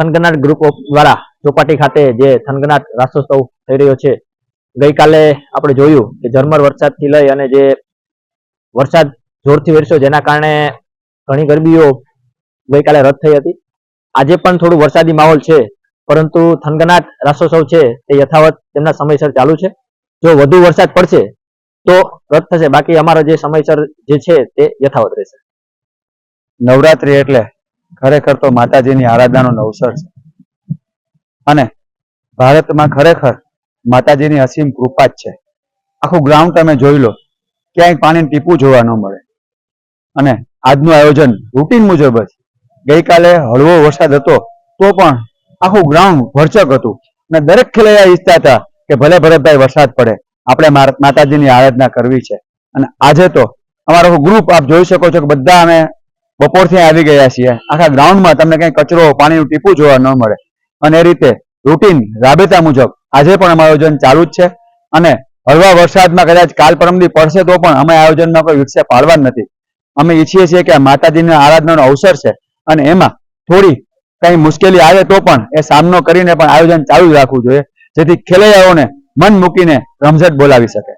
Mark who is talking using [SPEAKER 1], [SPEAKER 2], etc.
[SPEAKER 1] થનગનાટ group દ્વારા ચોપાટી ખાતે જે થનગનાટ રાષ્ટ્રોત્સવ થઈ રહ્યો છે, ગઈકાલે આપણે જોયું કે ઝરમર વરસાદથી લઈ અને જે વરસાદ જોરથી વરસ્યો જેના કારણે ઘણી ગરબીઓ ગઈકાલે રદ થઈ હતી. આજે પણ થોડું વરસાદી માહોલ છે, પરંતુ થનગનાટ રાષ્ટ્રોત્સવ છે તે યથાવત તેમના સમયસર ચાલુ છે. જો વધુ વરસાદ પડશે, તો રદ થશે. બાકી અમારો જે સમયસર જે છે તે યથાવત રહેશે.
[SPEAKER 2] નવરાત્રી એટલે ખરેખર તો માતાજીની આરાધનાનો અવસર છે. અને ભારતમાં ખરેખર માતાજીની અસીમ કૃપા જ છે. આખું ગ્રાઉન્ડ તમે જોઈ લો, ક્યાંય પાણી ટીપું જોવા ન મળે. અને આજનું આયોજન રૂટીન મુજબ જ. ગઈકાલે હળવો વરસાદ હતો, તો પણ આખું ગ્રાઉન્ડ ભરચક હતું. અને દરેક ખેલૈયા ઈચ્છતા હતા કે ભલે ભરતભાઈ વરસાદ પડે, આપણે માતાજીની આરાધના કરવી છે. અને આજે તો અમારો ગ્રુપ આપ જોઈ શકો છો કે બધા અમે બપોરથી આવી ગયા છીએ. આખા ગ્રાઉન્ડમાં તમને કઈ કચરો, પાણીનું ટીપું જોવા ન મળે. અને એ રીતે રૂટીન રાબેતા મુજબ આજે પણ અમારું આયોજન ચાલુ જ છે. અને હળવા વરસાદમાં કદાચ કાલ પરમદી પડશે તો પણ અમે આયોજનમાં કોઈ વિક્ષેપ પાડવા નથી. અમે ઈચ્છીએ છીએ કે માતાજીના આરાધનાનો અવસર છે અને એમાં થોડી કઈ મુશ્કેલી આવે તો પણ એ સામનો કરીને પણ આયોજન ચાલુ રાખવું જોઈએ, જેથી ખેલૈયાઓને મન મૂકીને રમઝટ બોલાવી શકે.